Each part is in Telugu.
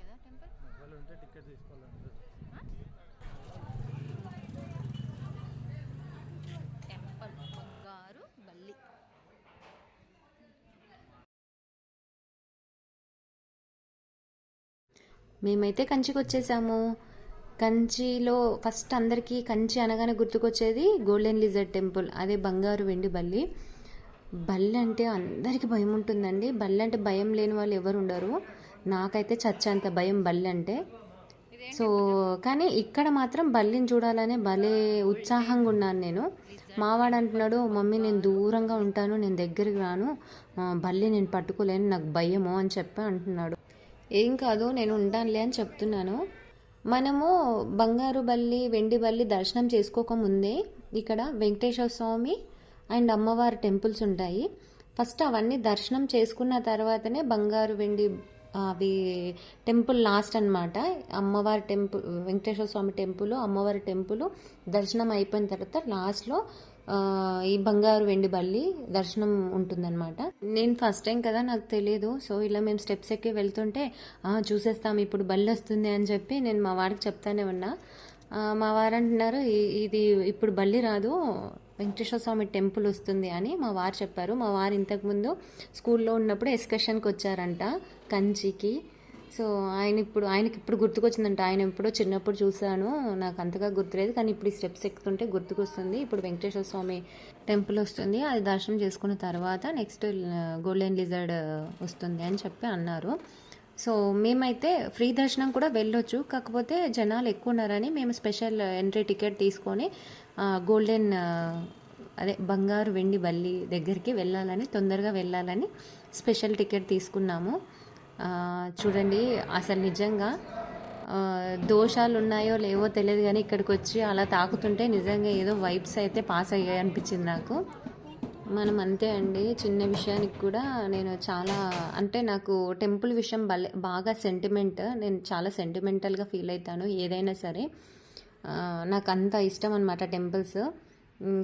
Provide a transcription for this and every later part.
కదా టెంపుల్? మొబైల్ ఉంటే టికెట్ టెంపుల్ బంగారు బల్లి. మేమైతే కంచికి వచ్చేసాము కంచిలో ఫస్ట్ అందరికీ కంచి అనగానే గుర్తుకొచ్చేది గోల్డెన్ లిజర్డ్ టెంపుల్ అదే బంగారు వెండి బల్లి. బల్లి అంటే అందరికీ భయం ఉంటుందండి. బల్లి అంటే భయం లేని వాళ్ళు ఎవరు ఉండరు నాకైతే చచ్చేంత భయం బల్లి అంటే సో కానీ ఇక్కడ మాత్రం బల్లిని చూడాలనే భలే ఉత్సాహంగా ఉన్నాను నేను మావాడు అంటున్నాడు మమ్మీ నేను దూరంగా ఉంటాను నేను దగ్గరికి రాను. బల్లి నేను పట్టుకోలేను నాకు భయము అని చెప్పి అంటున్నాడు. ఏం కాదు నేను ఉంటానులే అని చెప్తున్నాను. మనము బంగారు బల్లి వెండి బల్లి దర్శనం చేసుకోకముందే ఇక్కడ వెంకటేశ్వర స్వామి అండ్ అమ్మవారి టెంపుల్స్ ఉంటాయి. ఫస్ట్ అవన్నీ దర్శనం చేసుకున్న తర్వాతనే బంగారు వెండి అవి టెంపుల్ లాస్ట్ అన్నమాట. అమ్మవారి టెంపుల్ వెంకటేశ్వర స్వామి టెంపుల్ అమ్మవారి టెంపుల్ దర్శనం అయిపోయిన తర్వాత లాస్ట్లో ఈ బంగారు వెండి బల్లి దర్శనం ఉంటుందన్నమాట. నేను ఫస్ట్ టైం కదా నాకు తెలియదు సో ఇలా మేము స్టెప్స్ ఎక్కి వెళ్తుంటే చూసేస్తాం ఇప్పుడు బల్లి వస్తుంది అని చెప్పి నేను మా వారికి చెప్తానే ఉన్నా. మా వారు అంటున్నారు ఇది ఇప్పుడు బల్లి రాదు. వెంకటేశ్వర స్వామి టెంపుల్ వస్తుంది అని మా వారు చెప్పారు. మా వారు ఇంతకుముందు స్కూల్లో ఉన్నప్పుడు ఎక్స్కర్షన్కి వచ్చారంట కంచికి. సో ఆయన ఇప్పుడు ఆయనకి ఇప్పుడు గుర్తుకొచ్చిందంట. ఆయన ఎప్పుడో చిన్నప్పుడు చూశాను. నాకు అంతగా గుర్తులేదు. కానీ ఇప్పుడు ఈ స్టెప్స్ ఎక్కుతుంటే గుర్తుకొస్తుంది. ఇప్పుడు వెంకటేశ్వర స్వామి టెంపుల్ వస్తుంది. అది దర్శనం చేసుకున్న తర్వాత నెక్స్ట్ గోల్డెన్ లిజర్డ్ వస్తుంది అని చెప్పి అన్నారు. సో మేమైతే ఫ్రీ దర్శనం కూడా వెళ్ళొచ్చు. కాకపోతే జనాలు ఎక్కువ ఉన్నారని మేము స్పెషల్ ఎంట్రీ టికెట్ తీసుకొని గోల్డెన్ అదే బంగారు వెండి బల్లి దగ్గరికి వెళ్ళాలని తొందరగా వెళ్ళాలని స్పెషల్ టికెట్ తీసుకున్నాము. చూడండి అసలు నిజంగా దోషాలు ఉన్నాయో లేవో తెలియదు కానీ ఇక్కడికి వచ్చి అలా తాకుతుంటే నిజంగా ఏదో వైబ్స్ అయితే పాస్ అయ్యాయి అనిపించింది నాకు. మనం అంతే అండి. చిన్న విషయానికి కూడా నేను చాలా అంటే నాకు టెంపుల్ విషయం భలే బాగా సెంటిమెంట్ నేను చాలా సెంటిమెంటల్గా ఫీల్ అవుతాను ఏదైనా సరే. నాకు అంత ఇష్టం అనమాట టెంపుల్స్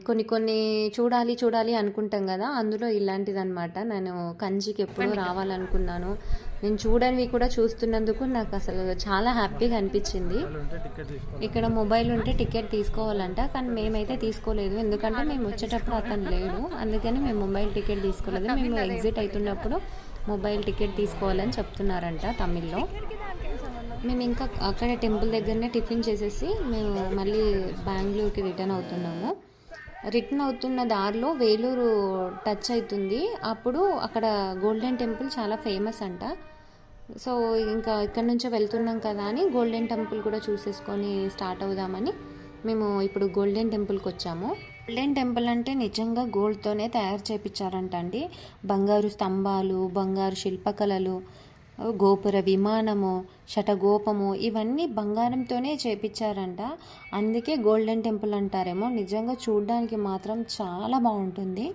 కొన్ని కొన్ని చూడాలి చూడాలి అనుకుంటాం కదా అందులో ఇలాంటిది అనమాట నేను కంచికి ఎప్పుడూ రావాలనుకున్నాను. నేను చూడనివి కూడా చూస్తున్నందుకు నాకు అసలు చాలా హ్యాపీగా అనిపించింది. ఇక్కడ మొబైల్ ఉంటే టికెట్ తీసుకోవాలంట కానీ మేమైతే తీసుకోలేదు. ఎందుకంటే మేము వచ్చేటప్పుడు అతను లేడు. అందుకని మేము మొబైల్ టికెట్ తీసుకోలేదు. మేము ఎగ్జిట్ అవుతున్నప్పుడు మొబైల్ టికెట్ తీసుకోవాలని చెప్తున్నారంట తమిళ్ళో. మేము ఇంకా అక్కడ టెంపుల్ దగ్గరనే టిఫిన్ చేసేసి మేము మళ్ళీ బెంగళూరుకి రిటర్న్ అవుతున్నాము. రిటర్న్ అవుతున్న దారిలో వేలూరు టచ్ అవుతుంది. అప్పుడు అక్కడ గోల్డెన్ టెంపుల్ చాలా ఫేమస్ అంట. సో ఇంకా ఇక్కడ నుంచే వెళ్తున్నాం కదా అని గోల్డెన్ టెంపుల్ కూడా చూసేసుకొని స్టార్ట్ అవుదామని మేము ఇప్పుడు గోల్డెన్ టెంపుల్కి వచ్చాము. గోల్డెన్ టెంపుల్ అంటే నిజంగా గోల్డ్తోనే తయారు చేయించారంట అండి బంగారు స్తంభాలు బంగారు శిల్పకళలు గోపుర విమానము శటగోపము ఇవన్నీ బంగారంతోనే చేపించారంట. అందుకే గోల్డెన్ టెంపుల్ అంటారేమో. నిజంగా చూడడానికి మాత్రం చాలా బాగుంటుంది.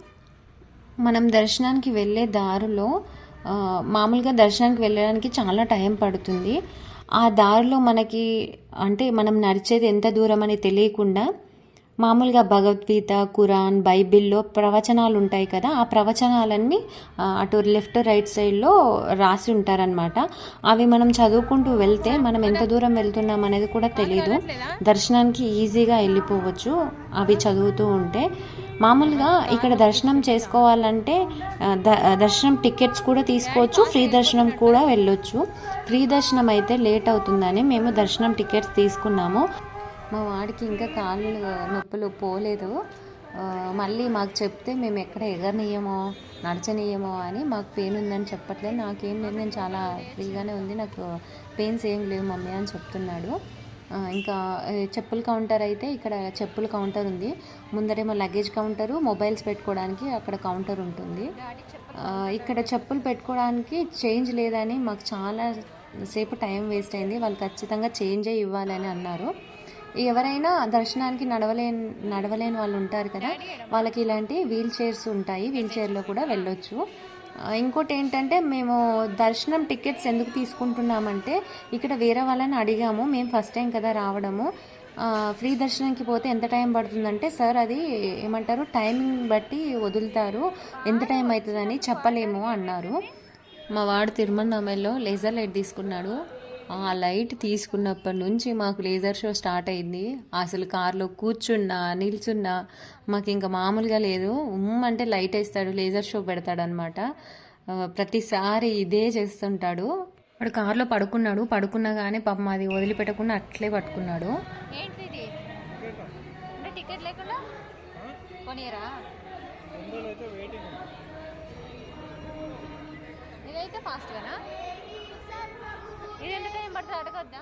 మనం దర్శనానికి వెళ్ళే దారిలో మామూలుగా దర్శనానికి వెళ్ళడానికి చాలా టైం పడుతుంది. ఆ దారిలో మనకి అంటే మనం నడిచేది ఎంత దూరం అని తెలియకుండా మామూలుగా భగవద్గీత ఖురాన్ బైబిల్లో ప్రవచనాలు ఉంటాయి కదా ఆ ప్రవచనాలన్నీ అటు లెఫ్ట్ రైట్ సైడ్లో రాసి ఉంటారనమాట అవి మనం చదువుకుంటూ వెళ్తే మనం ఎంత దూరం వెళ్తున్నాం అనేది కూడా తెలియదు దర్శనానికి ఈజీగా వెళ్ళిపోవచ్చు అవి చదువుతూ ఉంటే. మామూలుగా ఇక్కడ దర్శనం చేసుకోవాలంటే ద- దర్శనం టికెట్స్ కూడా తీసుకోవచ్చు ఫ్రీ దర్శనం కూడా వెళ్ళొచ్చు. ఫ్రీ దర్శనం అయితే లేట్ అవుతుందని మేము దర్శనం టికెట్స్ తీసుకున్నాము. మా వాడికి ఇంకా కాళ్ళు నొప్పులు పోలేదు. మళ్ళీ మాకు చెప్తే మేము ఎక్కడ ఎగరనీయమో నడచనీయమో అని మాకు పెయిన్ ఉందని చెప్పట్లేదు. నాకేం లేదు నేను చాలా ఫ్రీగానే ఉంది. నాకు పెయిన్స్ ఏం లేవు మమ్మీ అని చెప్తున్నాడు. ఇంకా చెప్పుల కౌంటర్ అయితే ఇక్కడ చెప్పుల కౌంటర్ ఉంది. ముందరేమో లగేజ్ కౌంటరు మొబైల్స్ పెట్టుకోవడానికి అక్కడ కౌంటర్ ఉంటుంది. ఇక్కడ చెప్పులు పెట్టుకోవడానికి చేంజ్ లేదని మాకు చాలా సేపు టైం వేస్ట్ అయింది. వాళ్ళు ఖచ్చితంగా చేంజే ఇవ్వాలని అన్నారు. ఎవరైనా దర్శనానికి నడవలేని నడవలేని వాళ్ళు ఉంటారు కదా వాళ్ళకి ఇలాంటి వీల్ చైర్స్ ఉంటాయి వీల్ చైర్లో కూడా వెళ్ళొచ్చు. ఇంకోటి ఏంటంటే మేము దర్శనం టికెట్స్ ఎందుకు తీసుకుంటున్నామంటే ఇక్కడ వేరే వాళ్ళని అడిగాము మేము ఫస్ట్ టైం కదా రావడము. ఫ్రీ దర్శనంకి పోతే ఎంత టైం పడుతుందంటే సార్ అది ఏమంటారు టైమింగ్ బట్టి వదులుతారు ఎంత టైం అవుతుందని చెప్పలేము అన్నారు. మా వాడు తిరుమలనామల్లో లేజర్ లైట్ తీసుకున్నాడు. ఆ లైట్ తీసుకున్నప్పటి నుంచి మాకు లేజర్ షో స్టార్ట్ అయింది. అసలు కార్లో కూర్చున్నా నిల్చున్నా మాకు ఇంకా మామూలుగా లేదు. ఉమ్ అంటే లైట్ వేస్తాడు లేజర్ షో పెడతాడనమాట ప్రతిసారి ఇదే చేస్తుంటాడు. వాడు కార్లో పడుకున్నాడు. పడుకున్నా కానీ పాపం అది వదిలిపెట్టకుండా అట్లే పట్టుకున్నాడు. ఏంటి ఇది అంటే టికెట్ లేకుండా? కొనియరా రెండు అయితే వెయిటింగ్ ఇదైతే ఫాస్ట్గానా ఇది ఎంత టైం పడుతుంది అడగొద్దా?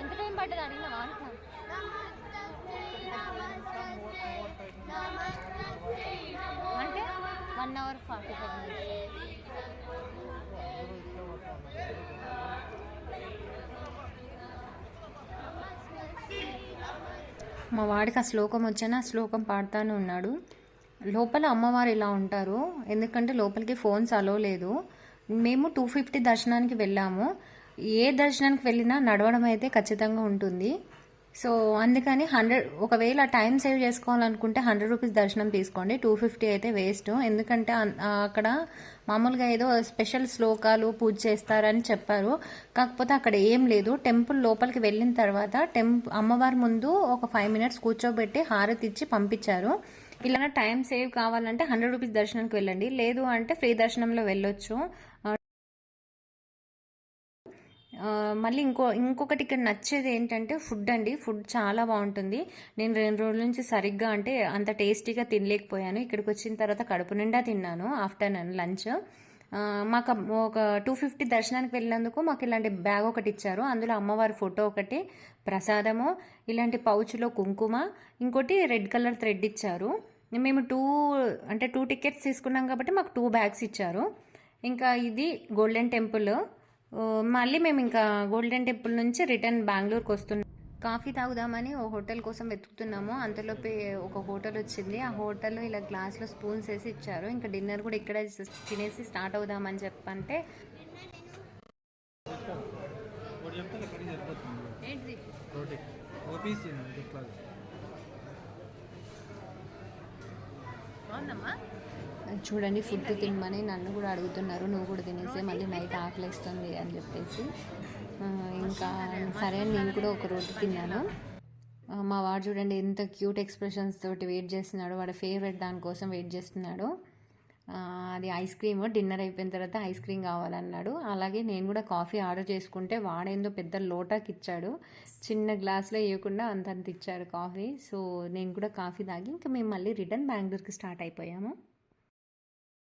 ఎంత టైం పడుతుంది అడిగినావా అంటే one hour forty five minutes మా వాడికి ఆ శ్లోకం వచ్చినా? ఆ శ్లోకం పాడుతూనే ఉన్నాడు. లోపల అమ్మవారు ఇలా ఉంటారు. ఎందుకంటే లోపలికి ఫోన్స్ అలో లేదు. మేము టూ ఫిఫ్టీ దర్శనానికి వెళ్ళాము. ఏ దర్శనానికి వెళ్ళినా నడవడం అయితే ఖచ్చితంగా ఉంటుంది. సో అందుకని హండ్రెడ్ ఒకవేళ టైం సేవ్ చేసుకోవాలనుకుంటే హండ్రెడ్ రూపీస్ దర్శనం తీసుకోండి. టూ ఫిఫ్టీ అయితే వేస్ట్ ఎందుకంటే అక్కడ మామూలుగా ఏదో స్పెషల్ శ్లోకాలు పూజ చేస్తారని చెప్పారు. కాకపోతే అక్కడ ఏం లేదు. టెంపుల్ లోపలికి వెళ్ళిన తర్వాత టెంప్ అమ్మవారి ముందు ఒక ఫైవ్ మినిట్స్ కూర్చోబెట్టి హారతి ఇచ్చి పంపించారు. ఇలా టైం సేవ్ కావాలంటే హండ్రెడ్ రూపీస్ దర్శనానికి వెళ్ళండి. లేదు అంటే ఫ్రీ దర్శనంలో వెళ్ళొచ్చు. మళ్ళీ ఇంకో ఇంకొకటి ఇక్కడ నచ్చేది ఏంటంటే ఫుడ్ అండి. ఫుడ్ చాలా బాగుంటుంది. నేను రెండు రోజుల నుంచి సరిగ్గా అంటే అంత టేస్టీగా తినలేకపోయాను. ఇక్కడికి వచ్చిన తర్వాత కడుపు నిండా తిన్నాను ఆఫ్టర్నూన్ లంచ్. మాకు ఒక టూ ఫిఫ్టీ దర్శనానికి వెళ్ళినందుకు మాకు ఇలాంటి బ్యాగ్ ఒకటి ఇచ్చారు. అందులో అమ్మవారి ఫోటో ఒకటి ప్రసాదము ఇలాంటి పౌచ్లో కుంకుమ ఇంకోటి రెడ్ కలర్ థ్రెడ్ ఇచ్చారు. మేము టూ అంటే టూ టికెట్స్ తీసుకున్నాం కాబట్టి మాకు టూ బ్యాగ్స్ ఇచ్చారు. ఇంకా ఇది గోల్డెన్ టెంపుల్. మళ్ళీ మేము ఇంకా గోల్డెన్ టెంపుల్ నుంచి రిటర్న్ బెంగళూరుకి వస్తున్నాం. కాఫీ తాగుదామని ఓ హోటల్ కోసం వెతుకుతున్నాము. అంతలోపే ఒక హోటల్ వచ్చింది. ఆ హోటల్లో ఇలా గ్లాస్లో స్పూన్స్ వేసి ఇచ్చారు. ఇంకా డిన్నర్ కూడా ఇక్కడే తినేసి స్టార్ట్ అవుదామని చెప్పంటే చూడండి ఫుడ్ తినమని నన్ను కూడా అడుగుతున్నారు. నువ్వు కూడా తినేసి మళ్ళీ నైట్ ఆకలిస్తుంది అని చెప్పేసి. ఇంకా సరే అని నేను కూడా ఒక రోటీ తిన్నాను మా వాడు చూడండి ఎంత క్యూట్ ఎక్స్ప్రెషన్స్ తోటి వెయిట్ చేస్తున్నాడు. వాడి ఫేవరెట్ దానికోసం వెయిట్ చేస్తున్నాడు. అది ఐస్ క్రీమ్. డిన్నర్ అయిపోయిన తర్వాత ఐస్ క్రీమ్ కావాలన్నాడు. అలాగే నేను కూడా కాఫీ ఆర్డర్ చేసుకుంటే వాడేందో పెద్ద లోటాకి ఇచ్చాడు. చిన్న గ్లాస్లో వేయకుండా అంతంత ఇచ్చాడు కాఫీ. సో నేను కూడా కాఫీ తాగి ఇంకా మేము మళ్ళీ రిటర్న్ బెంగళూరుకి స్టార్ట్ అయిపోయాము.